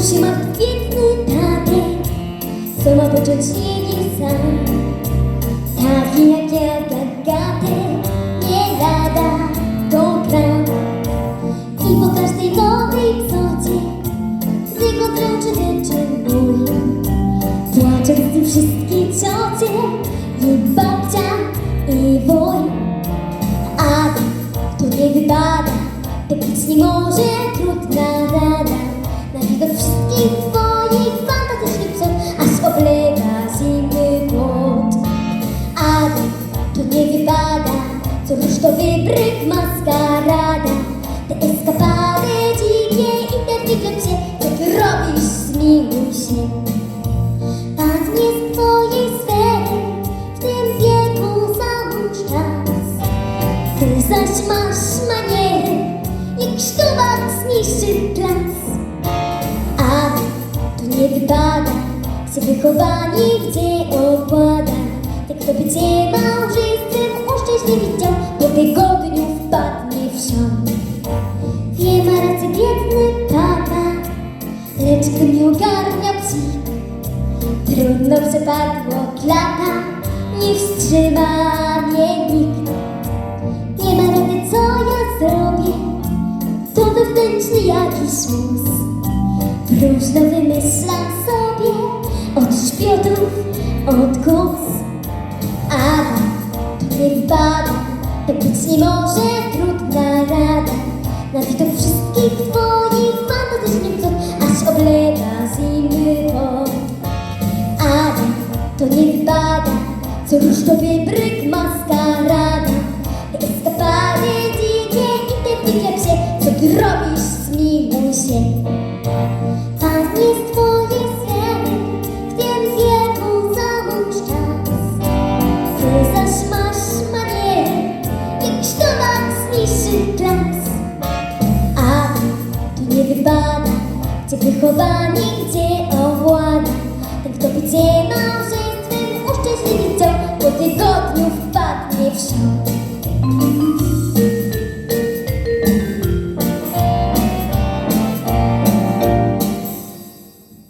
duszy ma kwietny tablet, co ma począć nie wie sam. Taki jak ja, gagatę, nie lada to gram. I po każdej nowej codzie, tylko trączy wieczór mój. Płaczę z tym wszystkie ciocie, i babcia, i woj. A to nie wypada, tak nic nie może. Co rusztowy bryk, maskarada Te eskapady dzikie i te wyklepcie Co ty robisz, zmiłuj się. Padnie z twojej sfery W tym wieku załóż czas Ty zaś masz maniery Jak sztowak zniszczy klas. A to nie wypada Się wychowanie gdzie okłada Tak kto by cię małżeństwem uszczęśliwić Trudno przepadło klata, nie wstrzyma mnie nikt. Nie ma rady, co ja zrobię, to wewnętrzny jakiś mus. Próżno wymyślam sobie od szpiotów, od kus. A to nie wypada, tak być nie może, trudna rada. Na widok wszystkich twoich to nie wypada, co rusztowy bryk maskarada. Eskapady dzikie i te wyklepsie, co ty robisz, zmiłuj się. Padnie z twojej sfery, w tym wieku załóż czas. Ty zaś masz maniery, jak sztowak zniszczy klas. A to nie wypada, gdzie wychowanie, gdzie owłada.